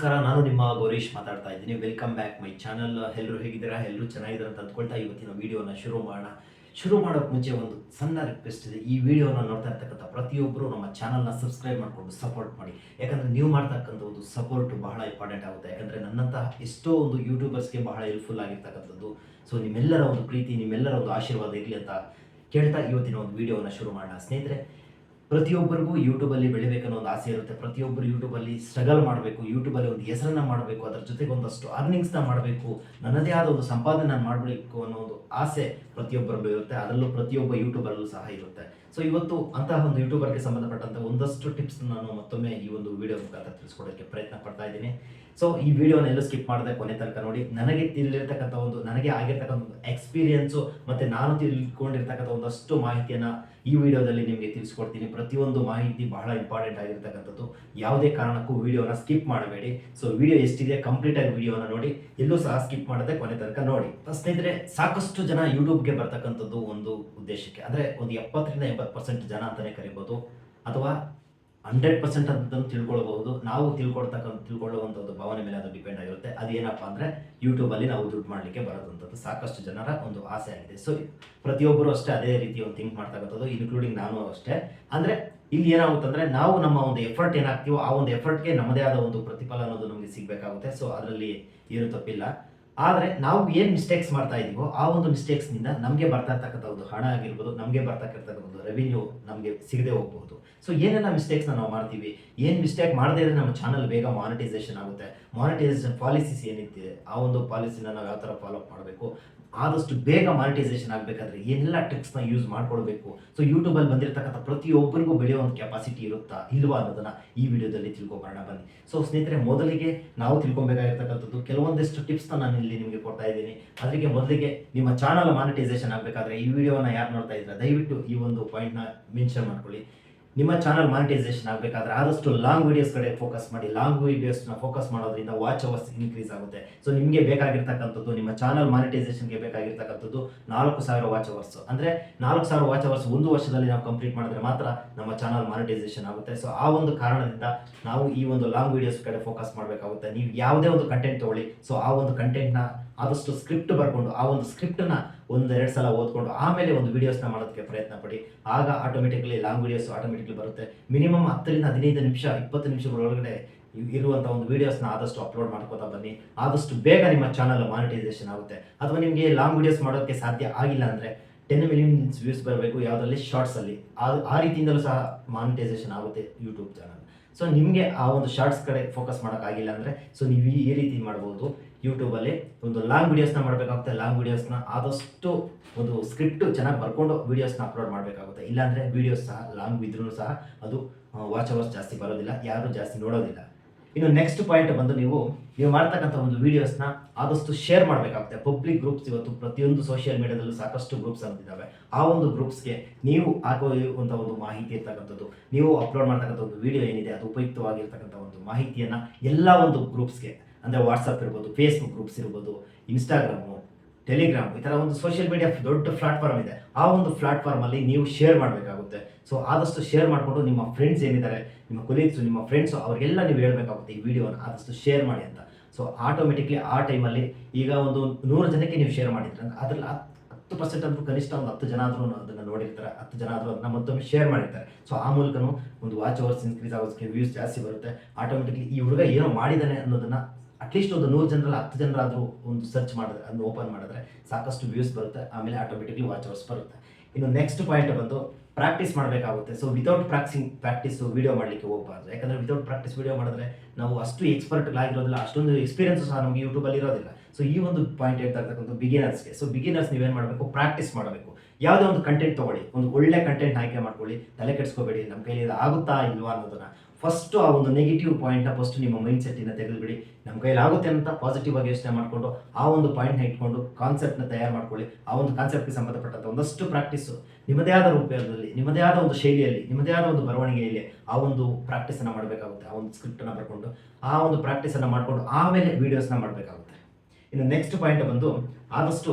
ನಮಸ್ಕಾರ, ನಾನು ನಿಮ್ಮ ಗೌರೀಶ್ ಮಾತಾಡ್ತಾ ಇದ್ದೀನಿ. ವೆಲ್ಕಮ್ ಬ್ಯಾಕ್ ಮೈ ಚಾನಲ್ ಎಲ್ಲರೂ ಹೇಗಿದ್ದೀರಾ? ಎಲ್ಲರೂ ಚೆನ್ನಾಗಿದ್ದಾರೆ ಅಂತ ಅಂದ್ಕೊಳ್ತಾ ಇವತ್ತಿನ ವಿಡಿಯೋನ ಶುರು ಮಾಡೋಣ. ಶುರು ಮಾಡೋಕ್ಕೆ ಮುಂಚೆ ಒಂದು ಸಣ್ಣ ರಿಕ್ವೆಸ್ಟ್ ಇದೆ. ಈ ವಿಡಿಯೋನ ನೋಡ್ತಾ ಇರ್ತಕ್ಕಂಥ ಪ್ರತಿಯೊಬ್ಬರು ನಮ್ಮ ಚಾನಲ್ನ ಸಬ್ಸ್ಕ್ರೈಬ್ ಮಾಡಿಕೊಂಡು ಸಪೋರ್ಟ್ ಮಾಡಿ. ಯಾಕಂದರೆ ನೀವು ಮಾಡ್ತಕ್ಕಂಥ ಒಂದು ಸಪೋರ್ಟ್ ಬಹಳ ಇಂಪಾರ್ಟೆಂಟ್ ಆಗುತ್ತೆ. ಯಾಕಂದರೆ ನನ್ನಂತಹ ಎಷ್ಟೋ ಒಂದು ಯೂಟ್ಯೂಬರ್ಸ್ಗೆ ಬಹಳ ಹೆಲ್ಪ್ಫುಲ್ ಆಗಿರ್ತಕ್ಕಂಥದ್ದು. ಸೊ ನಿಮ್ಮೆಲ್ಲರ ಒಂದು ಪ್ರೀತಿ, ನಿಮ್ಮೆಲ್ಲರ ಒಂದು ಆಶೀರ್ವಾದ ಇರಲಿ ಅಂತ ಕೇಳ್ತಾ ಇವತ್ತಿನ ಒಂದು ವಿಡಿಯೋನ ಶುರು ಮಾಡೋಣ. ಸ್ನೇಹಿತರೆ ಪ್ರತಿಯೊಬ್ಬರಿಗೂ ಯೂಟ್ಯೂಬಲ್ಲಿ ಬೆಳಿಬೇಕನ್ನೋ ಒಂದು ಆಸೆ ಇರುತ್ತೆ. ಪ್ರತಿಯೊಬ್ಬರು ಯೂಟ್ಯೂಬಲ್ಲಿ ಸ್ಟ್ರಗಲ್ ಮಾಡಬೇಕು ಯೂಟ್ಯೂಬಲ್ಲಿ ಒಂದು ಹೆಸರನ್ನು ಮಾಡಬೇಕು, ಅದರ ಜೊತೆಗೆ ಒಂದಷ್ಟು ಅರ್ನಿಂಗ್ಸ್ನ ಮಾಡಬೇಕು, ನನ್ನದೇ ಆದ ಒಂದು ಸಂಪಾದನೆ ಮಾಡಬೇಕು ಅನ್ನೋ ಒಂದು ಆಸೆ ಪ್ರತಿಯೊಬ್ಬರಲ್ಲೂ ಇರುತ್ತೆ. ಅದರಲ್ಲೂ ಪ್ರತಿಯೊಬ್ಬ ಯೂಟ್ಯೂಬರಲ್ಲೂ ಸಹ ಇರುತ್ತೆ. ಸೊ ಇವತ್ತು ಅಂತಹ ಒಂದು ಯೂಟ್ಯೂಬರ್ಗೆ ಸಂಬಂಧಪಟ್ಟಂತ ಒಂದಷ್ಟು ಟಿಪ್ಸ್ ನಾನು ಮತ್ತೊಮ್ಮೆ ಈ ಒಂದು ವಿಡಿಯೋ ಮುಖಾಂತರ ತಿಳಿಸ್ಕೊಡೋಕ್ಕೆ ಪ್ರಯತ್ನ ಪಡ್ತಾ ಇದ್ದೀನಿ. ಸೊ ಈ ವಿಡಿಯೋನ ಎಲ್ಲೂ ಸ್ಕಿಪ್ ಮಾಡದೆ ಕೊನೆ ತನಕ ನೋಡಿ. ನನಗೆ ತಿಳಿದಿರ್ತಕ್ಕಂಥ ಒಂದು, ನನಗೆ ಆಗಿರ್ತಕ್ಕಂಥ ಒಂದು ಎಕ್ಸ್ಪೀರಿಯನ್ಸು ಮತ್ತು ನಾನು ತಿಳ್ಕೊಂಡಿರ್ತಕ್ಕಂಥ ಒಂದಷ್ಟು ಮಾಹಿತಿಯನ್ನು ಈ ವಿಡಿಯೋದಲ್ಲಿ ನಿಮಗೆ ತಿಳಿಸ್ಕೊಡ್ತೀನಿ. ಪ್ರತಿಯೊಂದು ಮಾಹಿತಿ ಬಹಳ ಇಂಪಾರ್ಟೆಂಟ್ ಆಗಿರ್ತಕ್ಕಂಥದ್ದು. ಯಾವುದೇ ಕಾರಣಕ್ಕೂ ವಿಡಿಯೋನ ಸ್ಕಿಪ್ ಮಾಡಬೇಡಿ. ಸೊ ವಿಡಿಯೋ ಎಷ್ಟಿದೆ ಕಂಪ್ಲೀಟ್ ಆಗಿ ವಿಡಿಯೋನ ನೋಡಿ. ಎಲ್ಲೂ ಸಹ ಸ್ಕಿಪ್ ಮಾಡದೆ ಕೊನೆ ತನಕ ನೋಡಿ. ಸ್ನೇಹಿತರೆ, ಸಾಕಷ್ಟು ಜನ ಯೂಟ್ಯೂಬ್ಗೆ ಬರ್ತಕ್ಕಂಥದ್ದು ಒಂದು ಉದ್ದೇಶಕ್ಕೆ. ಅಂದರೆ ಒಂದು ಎಪ್ಪತ್ತರಿಂದ ಎಂಬತ್ತು ಪರ್ಸೆಂಟ್ ಜನ ಅಂತಲೇ ಕರಿಬೋದು, ಅಥವಾ ಹಂಡ್ರೆಡ್ ಪರ್ಸೆಂಟ್ ಅಂತಂದು ತಿಳ್ಕೊಳ್ಬಹುದು. ನಾವು ತಿಳ್ಕೊಳ್ತಕ್ಕಂಥ, ತಿಳ್ಕೊಳ್ಳುವಂಥದ್ದು ಭಾವನೆ ಮೇಲೆ ಅದು ಡಿಪೆಂಡ್ ಆಗಿರುತ್ತೆ. ಅದೇನಪ್ಪ ಅಂದರೆ ಯೂಟ್ಯೂಬಲ್ಲಿ ನಾವು ದುಡ್ಡು ಮಾಡಲಿಕ್ಕೆ ಬರೋದಂಥದ್ದು. ಸಾಕಷ್ಟು ಜನರ ಒಂದು ಆಸೆ ಆಗಿದೆ. ಸೊ ಪ್ರತಿಯೊಬ್ಬರು ಅಷ್ಟೇ ಅದೇ ರೀತಿ ಒಂದು ಥಿಂಕ್ ಮಾಡ್ತಕ್ಕಂಥದ್ದು ಇನ್ಕ್ಲೂಡಿಂಗ್ ನಾನು ಅಷ್ಟೇ. ಅಂದರೆ ಇಲ್ಲಿ ಏನಾಗುತ್ತಂದ್ರೆ ನಾವು ನಮ್ಮ ಒಂದು ಎಫರ್ಟ್ ಏನಾಗ್ತೀವೋ ಆ ಒಂದು ಎಫರ್ಟ್ಗೆ ನಮ್ಮದೇ ಆದ ಒಂದು ಪ್ರತಿಫಲ ಅನ್ನೋದು ನಮಗೆ ಸಿಗಬೇಕಾಗುತ್ತೆ. ಸೊ ಅದರಲ್ಲಿ ಏನು ತಪ್ಪಿಲ್ಲ. ಆದರೆ ನಾವು ಏನು ಮಿಸ್ಟೇಕ್ಸ್ ಮಾಡ್ತಾ ಇದೀವೋ ಆ ಒಂದು ಮಿಸ್ಟೇಕ್ಸ್ನಿಂದ ನಮಗೆ ಬರ್ತಾ ಇರ್ತಕ್ಕಂಥ ಒಂದು ಹಣ ಆಗಿರ್ಬೋದು, ನಮಗೆ ಬರ್ತಾ ಒಂದು ರೆವಿನ್ಯೂ ನಮಗೆ ಸಿಗದೆ ಹೋಗ್ಬೋದು ಸೊ ಏನೆಲ್ಲ ಮಿಸ್ಟೇಕ್ಸ್ನ ನಾವು ಮಾಡ್ತೀವಿ? ಏನು ಮಿಸ್ಟೇಕ್ ಮಾಡದೇ ಇದ್ರೆ ನಮ್ಮ ಚಾನಲ್ ಬೇಗ ಮಾನಿಟೈಸೇಷನ್ ಆಗುತ್ತೆ. ಮಾನಿಟೈಸೇಷನ್ ಪಾಲಿಸೀಸ್ ಏನಿದೆ, ಆ ಒಂದು ಪಾಲಿಸಿನ ನಾವು ಯಾವ ಥರ ಫಾಲೋಅಪ್ ಮಾಡಬೇಕು? ಆದಷ್ಟು ಬೇಗ ಮಾನಿಟೈಸೇಷನ್ ಆಗಬೇಕಾದ್ರೆ ಏನೆಲ್ಲ ಟ್ರಿಕ್ಸ್ನ ಯೂಸ್ ಮಾಡ್ಕೊಳ್ಬೇಕು? ಸೊ ಯೂಟ್ಯೂಬಲ್ಲಿ ಬಂದಿರತಕ್ಕಂಥ ಪ್ರತಿಯೊಬ್ಬರಿಗೂ ಬೆಳೆಯೋ ಒಂದು ಕೆಪಾಸಿಟಿ ಇರುತ್ತಾ ಇಲ್ವಾ ಅನ್ನೋದನ್ನು ಈ ವಿಡಿಯೋದಲ್ಲಿ ತಿಳ್ಕೊಬರೋಣ ಬನ್ನಿ. ಸೊ ಸ್ನೇಹಿತರೆ, ಮೊದಲಿಗೆ ನಾವು ತಿಳ್ಕೊಬೇಕಾಗಿರ್ತಕ್ಕಂಥದ್ದು ಕೆಲವೊಂದಿಷ್ಟು ಟಿಪ್ಸ್ನ ನಾನು ಇಲ್ಲಿ ನಿಮಗೆ ಕೊಡ್ತಾ ಇದ್ದೀನಿ. ಅದಕ್ಕೆ ಮೊದಲಿಗೆ ನಿಮ್ಮ ಚಾನಲ್ ಮಾನಿಟೈಸೇಷನ್ ಆಗಬೇಕಾದ್ರೆ ಈ ವಿಡಿಯೋನ ಯಾರು ನೋಡ್ತಾ ಇದ್ದೀರಾ? ದಯವಿಟ್ಟು ಈ ಒಂದು ಪಾಯಿಂಟ್ನ ಮೆನ್ಷನ್ ಮಾಡ್ಕೊಳ್ಳಿ. ನಿಮ್ಮ ಚಾನಲ್ ಮಾನಿಟೈಸೇಷನ್ ಆಗಬೇಕಾದ್ರೆ ಆದಷ್ಟು ಲಾಂಗ್ ವೀಡಿಯೋಸ್ ಕಡೆ ಫೋಕಸ್ ಮಾಡಿ ಲಾಂಗ್ ವೀಡಿಯೋಸ್ನ ಫೋಕಸ್ ಮಾಡೋದ್ರಿಂದ ವಾಚ್ ಅವರ್ಸ್ ಇನ್ಕ್ರೀಸ್ ಆಗುತ್ತೆ. ಸೊ ನಿಮಗೆ ಬೇಕಾಗಿರ್ತಕ್ಕಂಥದ್ದು, ನಿಮ್ಮ ಚಾನಲ್ ಮಾನಿಟೈಸೇಷನ್ಗೆ ಬೇಕಾಗಿರ್ತಕ್ಕಂಥದ್ದು ನಾಲ್ಕು ಸಾವಿರ ವಾಚ್ ಅವರ್ಸ್ ಅಂದರೆ ನಾಲ್ಕು ಸಾವಿರ ವಾಚ್ ಅವರ್ಸ್ ಒಂದು ವರ್ಷದಲ್ಲಿ ನಾವು ಕಂಪ್ಲೀಟ್ ಮಾಡಿದ್ರೆ ಮಾತ್ರ ನಮ್ಮ ಚಾನಲ್ ಮಾನಿಟೈಸೇಷನ್ ಆಗುತ್ತೆ. ಸೊ ಆ ಒಂದು ಕಾರಣದಿಂದ ನಾವು ಈ ಒಂದು ಲಾಂಗ್ ವೀಡಿಯೋಸ್ ಕಡೆ ಫೋಕಸ್ ಮಾಡಬೇಕಾಗುತ್ತೆ. ನೀವು ಯಾವುದೇ ಒಂದು ಕಂಟೆಂಟ್ ತಗೊಳ್ಳಿ. ಸೊ ಆ ಒಂದು ಕಂಟೆಂಟ್ನ ಆದಷ್ಟು ಸ್ಕ್ರಿಪ್ಟ್ ಬರ್ಕೊಂಡು, ಆ ಒಂದು ಸ್ಕ್ರಿಪ್ಟನ್ನ ಒಂದೆರಡು ಸಲ ಓದ್ಕೊಂಡು, ಆಮೇಲೆ ಒಂದು ವೀಡಿಯೋಸ್ನ ಮಾಡೋದಕ್ಕೆ ಪ್ರಯತ್ನ ಪಡಿ. ಆಗ ಆಟೋಮೆಟಿಕ್ಲಿ ಲಾಂಗ್ ವಿಡಿಯೋಸ್ ಆಟೋಮೆಟಿಕ್ಲಿ ಬರುತ್ತೆ. ಮಿನಿಮಮ್ ಹತ್ತರಿಂದ ಹದಿನೈದು ನಿಮಿಷ, ಇಪ್ಪತ್ತು ನಿಮಿಷಗಳ ಒಳಗಡೆ ಇರುವಂಥ ಒಂದು ವಿಡಿಯೋಸ್ನ ಆದಷ್ಟು ಅಪ್ಲೋಡ್ ಮಾಡ್ಕೋತಾ ಬನ್ನಿ. ಆದಷ್ಟು ಬೇಗ ನಿಮ್ಮ ಚಾನಲ್ ಮಾನಿಟೈಸೇಷನ್ ಆಗುತ್ತೆ. ಅಥವಾ ನಿಮಗೆ ಲಾಂಗ್ ವಿಡಿಯೋಸ್ ಮಾಡೋಕ್ಕೆ ಸಾಧ್ಯ ಆಗಿಲ್ಲ ಅಂದರೆ ಟೆನ್ ಮಿಲಿಯನ್ಸ್ ವ್ಯೂಸ್ ಬರಬೇಕು, ಯಾವುದರಲ್ಲಿ? ಶಾರ್ಟ್ಸಲ್ಲಿ ಆ ಆ ರೀತಿಯಿಂದಲೂ ಸಹ ಮಾನಿಟೈಸೇಷನ್ ಆಗುತ್ತೆ ಯೂಟ್ಯೂಬ್ ಚಾನಲ್ ಸೊ ನಿಮಗೆ ಆ ಒಂದು ಶಾರ್ಟ್ಸ್ ಕಡೆ ಫೋಕಸ್ ಮಾಡೋಕ್ಕಾಗಿಲ್ಲ ಅಂದರೆ ಸೊ ನೀವು ಈ ರೀತಿ ಮಾಡ್ಬೋದು. ಯೂಟ್ಯೂಬಲ್ಲಿ ಒಂದು ಲಾಂಗ್ ವೀಡಿಯೋಸ್ನ ಮಾಡಬೇಕಾಗುತ್ತೆ. ಲಾಂಗ್ ವೀಡಿಯೋಸ್ನ ಆದಷ್ಟು ಒಂದು ಸ್ಕ್ರಿಪ್ಟು ಚೆನ್ನಾಗಿ ಬರ್ಕೊಂಡು ವೀಡಿಯೋಸ್ನ ಅಪ್ಲೋಡ್ ಮಾಡಬೇಕಾಗುತ್ತೆ. ಇಲ್ಲಾಂದರೆ ವಿಡಿಯೋಸ್ ಸಹ ಲಾಂಗ್ ಇದ್ರೂ ಸಹ ಅದು ವಾಚ್ ಅವರ್ಸ್ ಜಾಸ್ತಿ ಬರೋದಿಲ್ಲ. ಯಾರು ಜಾಸ್ತಿ ನೋಡೋದಿಲ್ಲ. ಇನ್ನು ನೆಕ್ಸ್ಟ್ ಪಾಯಿಂಟ್ ಬಂದು ನೀವು ನೀವು ಮಾಡ್ತಕ್ಕಂಥ ಒಂದು ವಿಡಿಯೋಸ್ನ ಆದಷ್ಟು ಶೇರ್ ಮಾಡಬೇಕಾಗುತ್ತೆ. ಪಬ್ಲಿಕ್ ಗ್ರೂಪ್ಸ್ ಇವತ್ತು ಪ್ರತಿಯೊಂದು ಸೋಷಿಯಲ್ ಮೀಡಿಯಾದಲ್ಲೂ ಸಾಕಷ್ಟು ಗ್ರೂಪ್ಸ್ ಅಂತಿದ್ದಾವೆ ಆ ಒಂದು ಗ್ರೂಪ್ಸ್ಗೆ ನೀವು ಹಾಕುವಂಥ ಒಂದು ಮಾಹಿತಿ ಇರ್ತಕ್ಕಂಥದ್ದು, ನೀವು ಅಪ್ಲೋಡ್ ಮಾಡ್ತಕ್ಕಂಥ ಒಂದು ವಿಡಿಯೋ ಏನಿದೆ, ಅದು ಉಪಯುಕ್ತವಾಗಿರ್ತಕ್ಕಂಥ ಒಂದು ಮಾಹಿತಿಯನ್ನು ಎಲ್ಲ ಒಂದು ಗ್ರೂಪ್ಸ್ಗೆ ಅಂದರೆ ವಾಟ್ಸಪ್ ಇರ್ಬೋದು ಫೇಸ್ಬುಕ್ ಗ್ರೂಪ್ಸ್ ಇರ್ಬೋದು ಇನ್ಸ್ಟಾಗ್ರಾಮು ಟೆಲಿಗ್ರಾಮ್ ಈ ಥರ ಒಂದು ಸೋಷಿಯಲ್ ಮೀಡಿಯಾ ದೊಡ್ಡ ಪ್ಲಾಟ್ಫಾರ್ಮ್ ಇದೆ. ಆ ಒಂದು ಪ್ಲಾಟ್ಫಾರ್ಮಲ್ಲಿ ನೀವು ಶೇರ್ ಮಾಡಬೇಕಾಗುತ್ತೆ. ಸೊ ಆದಷ್ಟು ಶೇರ್ ಮಾಡಿಕೊಂಡು ನಿಮ್ಮ ಫ್ರೆಂಡ್ಸ್ ಏನಿದ್ದಾರೆ, ನಿಮ್ಮ ಕೊಲೀಗ್ಸು ನಿಮ್ಮ ಫ್ರೆಂಡ್ಸು ಅವರಿಗೆಲ್ಲ ನೀವು ಹೇಳಬೇಕಾಗುತ್ತೆ ಈ ವಿಡಿಯೋನ ಆದಷ್ಟು ಶೇರ್ ಮಾಡಿ ಅಂತ. ಸೊ ಆಟೋಮೆಟಿಕ್ಲಿ ಆ ಟೈಮಲ್ಲಿ ಈಗ ಒಂದು ನೂರು ಜನಕ್ಕೆ ನೀವು ಶೇರ್ ಮಾಡಿದ್ರೆ ಅದ್ರಲ್ಲಿ ಹತ್ತು ಪರ್ಸೆಂಟ್ ಅಂತೂ ಕನಿಷ್ಠ ಒಂದು ಹತ್ತು ಜನ ಆದರೂ ಅದನ್ನು ನೋಡಿರ್ತಾರೆ. ಹತ್ತು ಜನ ಆದರೂ ಅದನ್ನ ಮತ್ತೊಮ್ಮೆ ಶೇರ್ ಮಾಡಿರ್ತಾರೆ. ಸೊ ಆ ಮೂಲಕನೂ ಒಂದು ವಾಚ್ ಅವರ್ಸ್ ಇನ್ಕ್ರೀಸ್ ಆಗೋದಕ್ಕೆ ವ್ಯೂಸ್ ಜಾಸ್ತಿ ಬರುತ್ತೆ. ಆಟೋಮೆಟಿಕ್ಲಿ ಈ ಹುಡುಗ ಏನೋ ಮಾಡಿದ್ದಾನೆ ಅನ್ನೋದನ್ನ ಅಟ್ಲೀಸ್ಟ್ ಒಂದು ನೂರು ಜನರಲ್ಲಿ, ಹತ್ತು ಜನರಾದರೂ ಒಂದು ಸರ್ಚ್ ಮಾಡಿದ್ರೆ, ಅದನ್ನು ಓಪನ್ ಮಾಡಿದ್ರೆ ಸಾಕಷ್ಟು ವ್ಯೂಸ್ ಬರುತ್ತೆ. ಆಮೇಲೆ ಆಟೋಮೆಟಿಕ್ಲಿ ವಾಚ್ ಅವರ್ಸ್ ಬರುತ್ತೆ. ಇನ್ನು ನೆಕ್ಸ್ಟ್ ಪಾಯಿಂಟ್ ಬಂದು ಪ್ರಾಕ್ಟೀಸ್ ಮಾಡಬೇಕಾಗುತ್ತೆ. So without practicing practice video ಮಾಡಲಿಕ್ಕೆ ಹೋಗಬಾರ್ದು. ಯಾಕಂದರೆ ವಿತೌಟ್ ಪ್ರಾಕ್ಟೀಸ್ ವೀಡಿಯೋ ಮಾಡಿದ್ರೆ ನಾವು ಅಷ್ಟು ಎಕ್ಸ್ಪರ್ಟ್ ಆಗಿರೋದಿಲ್ಲ ಅಷ್ಟೊಂದು ಎಕ್ಸ್ಪೀರಿಯನ್ಸ್ ಸಹ ನಮಗೆ ಯೂಟ್ಯೂಬಲ್ಲಿ ಇರೋದಿಲ್ಲ. ಸೊ ಈ ಒಂದು ಪಾಯಿಂಟ್ ಹೇಳ್ತಾ ಇರ್ತಕ್ಕಂಥ ಬಿಗಿನರ್ಸ್ಗೆ ಸೊ ಬಿಗಿನರ್ಸ್ ನೀವೇನು ಮಾಡಬೇಕು? ಪ್ರಾಕ್ಟೀಸ್ ಮಾಡಬೇಕು. ಯಾವುದೇ ಒಂದು ಕಂಟೆಂಟ್ ತೊಗೊಳ್ಳಿ. ಒಂದು ಒಳ್ಳೆ ಕಂಟೆಂಟ್ ಆಯ್ಕೆ ಮಾಡ್ಕೊಳ್ಳಿ. ತಲೆ ಕೆಡಿಸ್ಕೋಬೇಡಿ. ನಮ್ಮ ಕೈಲಿ ಆಗುತ್ತಾ ಇಲ್ವಾ ಅನ್ನೋದನ್ನ. ಫಸ್ಟು ಆ ಒಂದು ನೆಗೆಟಿವ್ ಪಾಯಿಂಟ್ನ ಫಸ್ಟ್ ನಿಮ್ಮ ಮೈಂಡ್ ಸೆಟ್ಟಿನ ತೆಗೆದುಬಿಡಿ. ನಮ್ಮ ಕೈಲಾಗುತ್ತೆ ಅಂತ ಪಾಸಿಟಿವ್ ಆಗಿ ಯೋಚನೆ ಮಾಡಿಕೊಂಡು ಆ ಒಂದು ಪಾಯಿಂಟ್ನ ಇಟ್ಕೊಂಡು ಕಾನ್ಸೆಪ್ಟ್ನ ತಯಾರು ಮಾಡ್ಕೊಳ್ಳಿ. ಆ ಒಂದು ಕಾನ್ಸೆಪ್ಟ್ಗೆ ಸಂಬಂಧಪಟ್ಟಂಥ ಒಂದಷ್ಟು ಪ್ರಾಕ್ಟೀಸು ನಿಮ್ಮದೇ ಆದ ರೂಪದಲ್ಲಿ ನಿಮ್ಮದೇ ಆದ ಒಂದು ಶೈಲಿಯಲ್ಲಿ, ನಿಮ್ಮದೇ ಆದ ಒಂದು ಬರವಣಿಗೆಯಲ್ಲಿ ಆ ಒಂದು ಪ್ರಾಕ್ಟೀಸನ್ನು ಮಾಡಬೇಕಾಗುತ್ತೆ. ಆ ಒಂದು ಸ್ಕ್ರಿಪ್ಟನ್ನು ಬರ್ಕೊಂಡು ಆ ಒಂದು ಪ್ರಾಕ್ಟೀಸನ್ನು ಮಾಡಿಕೊಂಡು ಆಮೇಲೆ ವೀಡಿಯೋಸ್ನ ಮಾಡಬೇಕಾಗುತ್ತೆ. ಇನ್ನು ನೆಕ್ಸ್ಟ್ ಪಾಯಿಂಟ್ ಬಂದು ಆದಷ್ಟು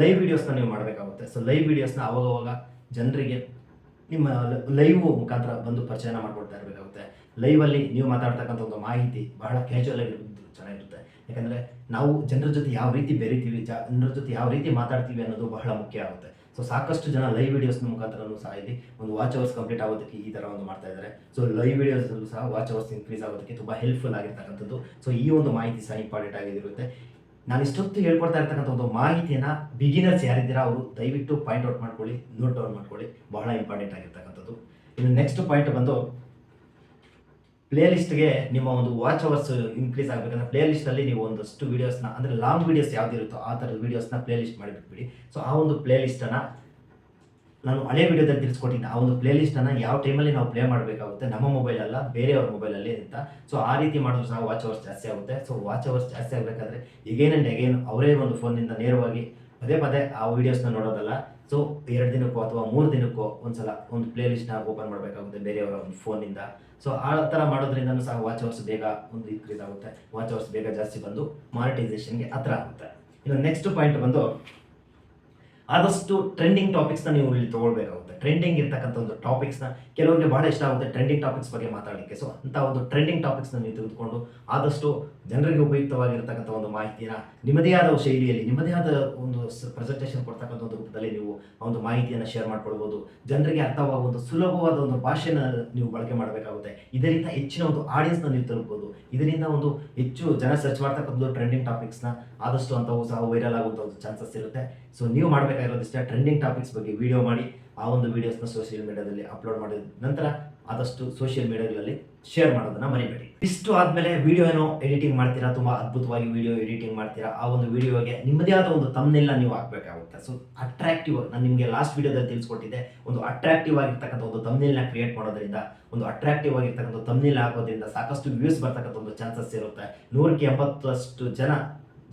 ಲೈವ್ ವೀಡಿಯೋಸ್ನ ನೀವು ಮಾಡಬೇಕಾಗುತ್ತೆ. ಸೊ ಲೈವ್ ವಿಡಿಯೋಸ್ನ ಅವಾಗವಾಗ ಜನರಿಗೆ ನಿಮ್ಮ ಲೈವ್ ಮುಖಾಂತರ ಬಂದು ಪರಿಚಯನ ಮಾಡ್ಕೊಡ್ತಾ ಇರಬೇಕಾಗುತ್ತೆ. ಲೈವಲ್ಲಿ ನೀವು ಮಾತಾಡ್ತಕ್ಕಂಥ ಒಂದು ಮಾಹಿತಿ ಬಹಳ ಕ್ಯಾಶುವಲ್ ಆಗಿ ಚೆನ್ನಾಗಿರುತ್ತೆ. ಯಾಕಂದರೆ ನಾವು ಜನರ ಜೊತೆ ಯಾವ ರೀತಿ ಬೆರಿತೀವಿ, ಜನರ ಜೊತೆ ಯಾವ ರೀತಿ ಮಾತಾಡ್ತೀವಿ ಅನ್ನೋದು ಬಹಳ ಮುಖ್ಯ ಆಗುತ್ತೆ. ಸೊ ಸಾಕಷ್ಟು ಜನ ಲೈವ್ ವಿಡಿಯೋಸ್ನ ಮುಖಾಂತರನೂ ಸಹ ಇಲ್ಲಿ ಒಂದು ವಾಚ್ ಅವರ್ಸ್ ಕಂಪ್ಲೀಟ್ ಆಗೋದಕ್ಕೆ ಈ ಥರ ಒಂದು ಮಾಡ್ತಾ ಇದ್ದಾರೆ. ಸೊ ಲೈವ್ ವಿಡಿಯೋಸಲ್ಲೂ ಸಹ ವಾಚ್ ಅವರ್ಸ್ ಇನ್ಕ್ರೀಸ್ ಆಗೋದಕ್ಕೆ ತುಂಬ ಹೆಲ್ಪ್ಫುಲ್ ಆಗಿರ್ತಕ್ಕಂಥದ್ದು. ಸೊ ಈ ಒಂದು ಮಾಹಿತಿ ಸಹ ಇಂಪಾರ್ಟೆಂಟ್ ಆಗಿರುತ್ತೆ. ನಾನು ಇಷ್ಟೊತ್ತು ಹೇಳ್ಕೊಡ್ತಾ ಇರ್ತಕ್ಕಂಥ ಒಂದು ಮಾಹಿತಿಯನ್ನು ಬಿಗಿನರ್ಸ್ ಯಾರಿದ್ದೀರಾ, ಅವರು ದಯವಿಟ್ಟು ಪಾಯಿಂಟ್ ಔಟ್ ಮಾಡ್ಕೊಳ್ಳಿ ನೋಟ್ ಡೌನ್ ಮಾಡ್ಕೊಳ್ಳಿ. ಬಹಳ ಇಂಪಾರ್ಟೆಂಟ್ ಆಗಿರ್ತಕ್ಕಂಥದ್ದು. ಇನ್ನು ನೆಕ್ಸ್ಟ್ ಪಾಯಿಂಟ್ ಬಂದು ಪ್ಲೇ ಲಿಸ್ಟ್ಗೆ ನಿಮ್ಮ ಒಂದು ವಾಚ್ ಅವರ್ಸ್ ಇನ್ಕ್ರೀಸ್ ಆಗಬೇಕಂದ್ರೆ ಪ್ಲೇ ಲಿಸ್ಟಲ್ಲಿ ನೀವು ಒಂದಷ್ಟು ವೀಡಿಯೋಸ್ನ ಅಂದರೆ ಲಾಂಗ್ ವೀಡಿಯೋಸ್ ಯಾವ್ದಿರುತ್ತೋ ಆ ಥರದ ವೀಡಿಯೋಸ್ನ ಪ್ಲೇ ಲಿಸ್ಟ್ ಮಾಡಿಬಿಟ್ಬಿಡಿ. ಸೊ ಆ ಒಂದು ಪ್ಲೇ ಲಿಸ್ಟನ್ನು ನಾನು ಹಳೆ ವಿಡಿಯೋದಲ್ಲಿ ತಿಳಿಸ್ಕೊಟ್ಟಿದ್ದೆ. ಆ ಒಂದು ಪ್ಲೇ ಲಿಸ್ಟನ್ನು ಯಾವ ಟೈಮಲ್ಲಿ ನಾವು ಪ್ಲೇ ಮಾಡಬೇಕಾಗುತ್ತೆ? ನಮ್ಮ ಮೊಬೈಲ್ ಅಲ್ಲ, ಬೇರೆಯವ್ರ ಮೊಬೈಲಲ್ಲಿ ಅಂತ. ಸೊ ಆ ರೀತಿ ಮಾಡಿದ್ರು ಸಹ ವಾಚ್ ಅವರ್ಸ್ ಜಾಸ್ತಿ ಆಗುತ್ತೆ. ಸೊ ವಾಚ್ ಅವರ್ಸ್ ಜಾಸ್ತಿ ಆಗಬೇಕಾದ್ರೆ ಎಗೇನ್ ಆ್ಯಂಡ್ ಎಗೇನ್ ಅವರೇ ಒಂದು ಫೋನಿಂದ ನೇರವಾಗಿ ಪದೇ ಪದೇ ಆ ವೀಡಿಯೋಸ್ನ ನೋಡೋದಲ್ಲ. ಸೊ ಎರಡು ದಿನಕ್ಕೋ ಅಥವಾ ಮೂರು ದಿನಕ್ಕೋ ಒಂದ್ಸಲ ಒಂದು ಪ್ಲೇ ಲಿಸ್ಟ್ನ ಓಪನ್ ಮಾಡಬೇಕಾಗುತ್ತೆ ಬೇರೆಯವರ ಒಂದು ಫೋನಿಂದ ಸೊ ಆ ಥರ ಮಾಡೋದ್ರಿಂದ ಸಹ ವಾಚ್ ಅವರ್ಸ್ ಬೇಗ ಒಂದು ಇನ್ಕ್ರೀಸ್ ಆಗುತ್ತೆ ವಾಚ್ ಅವರ್ಸ್ ಬೇಗ ಜಾಸ್ತಿ ಬಂದು ಮಾನಿಟೈಸೇಷನ್ಗೆ ಹತ್ರ ಆಗುತ್ತೆ. ಇನ್ನು ನೆಕ್ಸ್ಟ್ ಪಾಯಿಂಟ್ ಬಂದು ಆದಷ್ಟು ಟ್ರೆಂಡಿಂಗ್ ಟಾಪಿಕ್ಸ್ನ ನೀವು ಇಲ್ಲಿ ತೊಗೊಳ್ಬೇಕಾಗುತ್ತೆ. ಟ್ರೆಂಡಿಂಗ್ ಇರ್ತಕ್ಕಂಥ ಒಂದು ಟಾಪಿಕ್ಸ್ನ ಕೆಲವರಿಗೆ ಬಹಳ ಇಷ್ಟ ಆಗುತ್ತೆ ಟ್ರೆಂಡಿಂಗ್ ಟಾಪಿಕ್ಸ್ ಬಗ್ಗೆ ಮಾತಾಡಲಿಕ್ಕೆ. ಸೊ ಅಂಥ ಒಂದು ಟ್ರೆಂಡಿಂಗ್ ಟಾಪಿಕ್ಸ್ನ ನೀವು ತೆಗೆದುಕೊಂಡು ಆದಷ್ಟು ಜನರಿಗೆ ಉಪಯುಕ್ತವಾಗಿರ್ತಕ್ಕಂಥ ಒಂದು ಮಾಹಿತಿಯನ್ನು ನಿಮ್ಮದೇ ಆದ ಶೈಲಿಯಲ್ಲಿ, ನಿಮ್ಮದೇ ಆದ ಒಂದು ಪ್ರೆಸೆಂಟೇಷನ್ ಕೊಡ್ತಕ್ಕಂಥ ಒಂದು ರೂಪದಲ್ಲಿ ನೀವು ಆ ಒಂದು ಮಾಹಿತಿಯನ್ನು ಶೇರ್ ಮಾಡ್ಕೊಳ್ಬೋದು. ಜನರಿಗೆ ಅರ್ಥವಾಗುವ ಒಂದು ಸುಲಭವಾದ ಒಂದು ಭಾಷೆನ ನೀವು ಬಳಕೆ ಮಾಡಬೇಕಾಗುತ್ತೆ. ಇದರಿಂದ ಹೆಚ್ಚಿನ ಒಂದು ಆಡಿಯನ್ಸ್ನ ನೀವು ತಲುಪಬಹುದು ಇದರಿಂದ ಒಂದು ಹೆಚ್ಚು ಜನ ಸರ್ಚ್ ಮಾಡ್ತಕ್ಕಂಥ ಟ್ರೆಂಡಿಂಗ್ ಟಾಪಿಕ್ಸ್ನ ಆದಷ್ಟು ಅಂಥವು ಸಹ ವೈರಲ್ ಆಗುವಂಥ ಒಂದು ಚಾನ್ಸಸ್ ಇರುತ್ತೆ. ಸೊ ನೀವು ಮಾಡಬೇಕಾಗಿರೋದಿಷ್ಟೇ ಟ್ರೆಂಡಿಂಗ್ ಟಾಪಿಕ್ಸ್ ಬಗ್ಗೆ ವಿಡಿಯೋ ಮಾಡಿ, ಆ ಒಂದು ವೀಡಿಯೋಸ್ನ ಸೋಷಿಯಲ್ ಮೀಡಿಯಾದಲ್ಲಿ ಅಪ್ಲೋಡ್ ಮಾಡಿದ ನಂತರ ಆದಷ್ಟು ಸೋಷಿಯಲ್ ಮೀಡಿಯಾಗಳಲ್ಲಿ ಶೇರ್ ಮಾಡೋದನ್ನ ಮರಿಬೇಡಿ. ಇಷ್ಟು ಆದಮೇಲೆ ವಿಡಿಯೋ ಏನೋ ಎಡಿಟಿಂಗ್ ಮಾಡ್ತೀರಾ, ತುಂಬ ಅದ್ಭುತವಾಗಿ ವಿಡಿಯೋ ಎಡಿಟಿಂಗ್ ಮಾಡ್ತೀರಾ, ಆ ಒಂದು ವಿಡಿಯೋಗೆ ನಿಮ್ಮದೇ ಆದ ಒಂದು ತಮ್ಮನೆಲ್ಲ ನೀವು ಹಾಕಬೇಕಾಗುತ್ತೆ. ಸೊ ಅಟ್ರಾಕ್ಟಿವ್ ನಾನು ನಿಮಗೆ ಲಾಸ್ಟ್ ವಿಡಿಯೋದಲ್ಲಿ ತಿಳಿಸ್ಕೊಟ್ಟಿದ್ದೆ, ಒಂದು ಅಟ್ರಾಕ್ಟಿವ್ ಆಗಿರ್ತಕ್ಕಂಥ ಒಂದು ತಮ್ಮನೆಲ್ನ ಕ್ರಿಯೇಟ್ ಮಾಡೋದ್ರಿಂದ, ಒಂದು ಅಟ್ರಾಕ್ಟಿವ್ ಆಗಿರ್ತಕ್ಕಂಥ ತಮ್ಮನೆಲ್ ಹಾಕೋದ್ರಿಂದ ಸಾಕಷ್ಟು ವ್ಯೂಸ್ ಬರ್ತಕ್ಕಂಥ ಒಂದು ಚಾನ್ಸಸ್ ಇರುತ್ತೆ. ನೂರಕ್ಕೆ ಎಂಬತ್ತಷ್ಟು ಜನ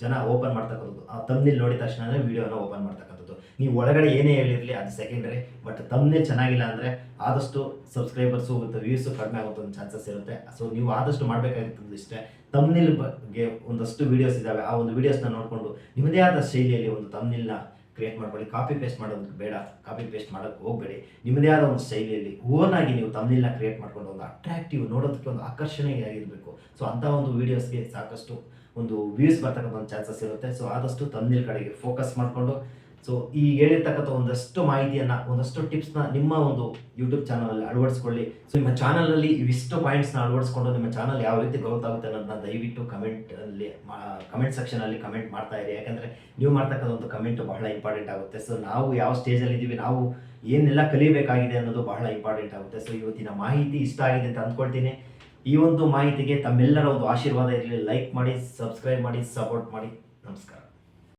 ಜನ ಓಪನ್ ಮಾಡ್ತಕ್ಕಂಥದ್ದು. ಆ ತಮ್ಮನೆಲ್ ನೋಡಿದ ತಕ್ಷಣ ವಿಡಿಯೋನ ಓಪನ್ ಮಾಡ್ತಕ್ಕಂಥದ್ದು. ನೀವು ಒಳಗಡೆ ಏನೇ ಹೇಳಿರಲಿ ಅದು ಸೆಕೆಂಡರಿ ಬಟ್ ತಮ್ಮನೇ ಚೆನ್ನಾಗಿಲ್ಲ ಅಂದರೆ ಆದಷ್ಟು ಸಬ್ಸ್ಕ್ರೈಬರ್ಸು ಮತ್ತು ವ್ಯೂಸು ಕಡಿಮೆ ಆಗುತ್ತೆ ಒಂದು ಚಾನ್ಸಸ್ ಇರುತ್ತೆ. ಸೊ ನೀವು ಆದಷ್ಟು ಮಾಡಬೇಕಾಗಿರ್ತದ್ದು ಇಷ್ಟೇ. ತಮ್ನಿಲ್ ಬಗ್ಗೆ ಒಂದಷ್ಟು ವೀಡಿಯೋಸ್ ಇದ್ದಾವೆ ಆ ಒಂದು ವೀಡಿಯೋಸ್ನ ನೋಡಿಕೊಂಡು ನಿಮ್ಮದೇ ಆದ ಶೈಲಿಯಲ್ಲಿ ಒಂದು ತಮ್ನಿಲ್ನ ಕ್ರಿಯೇಟ್ ಮಾಡ್ಕೊಳ್ಳಿ. ಕಾಪಿ ಪೇಸ್ಟ್ ಮಾಡೋದಕ್ಕೆ ಬೇಡ. ಕಾಪಿ ಪೇಸ್ಟ್ ಮಾಡೋಕ್ಕೆ ಹೋಗಬೇಡಿ. ನಿಮ್ಮದೇ ಆದ ಒಂದು ಶೈಲಿಯಲ್ಲಿ ಓನಾಗಿ ನೀವು ತಮ್ಮನಿಲ್ನ ಕ್ರಿಯೇಟ್ ಮಾಡ್ಕೊಂಡು ಒಂದು ಅಟ್ರಾಕ್ಟಿವ್ ನೋಡೋದಕ್ಕೆ ಒಂದು ಆಕರ್ಷಣೆಯಾಗಿರಬೇಕು ಸೊ ಅಂಥ ಒಂದು ವೀಡಿಯೋಸ್ಗೆ ಸಾಕಷ್ಟು ಒಂದು ವ್ಯೂಸ್ ಬರ್ತಕ್ಕಂಥ ಒಂದು ಚಾನ್ಸಸ್ ಇರುತ್ತೆ. ಸೊ ಆದಷ್ಟು ತಮ್ಮನಿಲ್ ಕಡೆಗೆ ಫೋಕಸ್ ಮಾಡಿಕೊಂಡು ಸೊ ಈ ಹೇಳಿರ್ತಕ್ಕಂಥ ಒಂದಷ್ಟು ಮಾಹಿತಿಯನ್ನು, ಒಂದಷ್ಟು ಟಿಪ್ಸ್ನ ನಿಮ್ಮ ಒಂದು ಯೂಟ್ಯೂಬ್ ಚಾನಲಲ್ಲಿ ಅಳವಡಿಸ್ಕೊಳ್ಳಿ. ಸೊ ನಿಮ್ಮ ಚಾನಲಲ್ಲಿ ಇವಿಷ್ಟು ಪಾಯಿಂಟ್ಸ್ನ ಅಳವಡಿಸ್ಕೊಂಡು ನಿಮ್ಮ ಚಾನಲ್ ಯಾವ ರೀತಿ ಗ್ರೋತ್ ಆಗುತ್ತೆ ಅನ್ನೋದನ್ನ ದಯವಿಟ್ಟು ಕಮೆಂಟಲ್ಲಿ ಕಮೆಂಟ್ ಸೆಕ್ಷನಲ್ಲಿ ಕಮೆಂಟ್ ಮಾಡ್ತಾ ಇರಿ. ಯಾಕಂದರೆ ನೀವು ಮಾಡ್ತಕ್ಕಂಥ ಒಂದು ಕಮೆಂಟ್ ಬಹಳ ಇಂಪಾರ್ಟೆಂಟ್ ಆಗುತ್ತೆ. ಸೊ ನಾವು ಯಾವ ಸ್ಟೇಜಲ್ಲಿ ಇದ್ದೀವಿ ನಾವು ಏನೆಲ್ಲ ಕಲಿಬೇಕಾಗಿದೆ ಅನ್ನೋದು ಬಹಳ ಇಂಪಾರ್ಟೆಂಟ್ ಆಗುತ್ತೆ. ಸೊ ಇವತ್ತಿನ ಮಾಹಿತಿ ಇಷ್ಟ ಆಗಿದೆ ಅಂತ ಅಂದ್ಕೊಳ್ತೀನಿ. ಈ ಒಂದು ಮಾಹಿತಿಗೆ ತಮ್ಮೆಲ್ಲರ ಒಂದು ಆಶೀರ್ವಾದ ಇರಲಿ. ಲೈಕ್ ಮಾಡಿ ಸಬ್ಸ್ಕ್ರೈಬ್ ಮಾಡಿ ಸಪೋರ್ಟ್ ಮಾಡಿ. ನಮಸ್ಕಾರ.